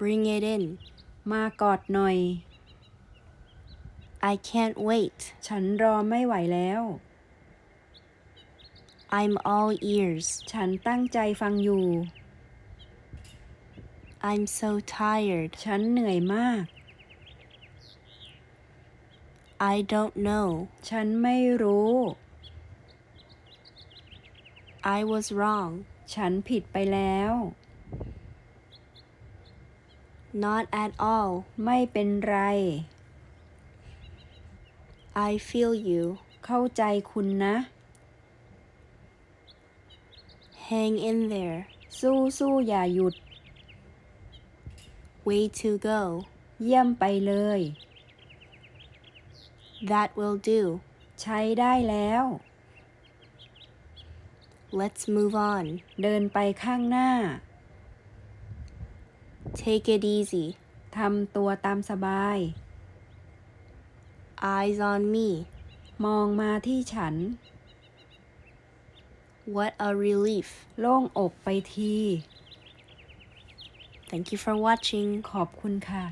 Bring it in. มากอดหน่อย I can't wait. ฉันรอไม่ไหวแล้ว I'm all ears. ฉันตั้งใจฟังอยู่ I'm so tired. ฉันเหนื่อยมาก I don't know. ฉันไม่รู้ I was wrong. ฉันผิดไปแล้ว Not at all. ไม่เป็นไร I feel you. เข้าใจคุณนะ Hang in there. สู้สู้อย่าหยุด Way to go. เยี่ยมไปเลย That will do. ใช้ได้แล้ว Let's move on. เดินไปข้างหน้า Take it easy. ทำตัวตามสบาย Eyes on me. มองมาที่ฉัน What a relief. โล่งอกไปที Thank you for watching. ขอบคุณค่ะ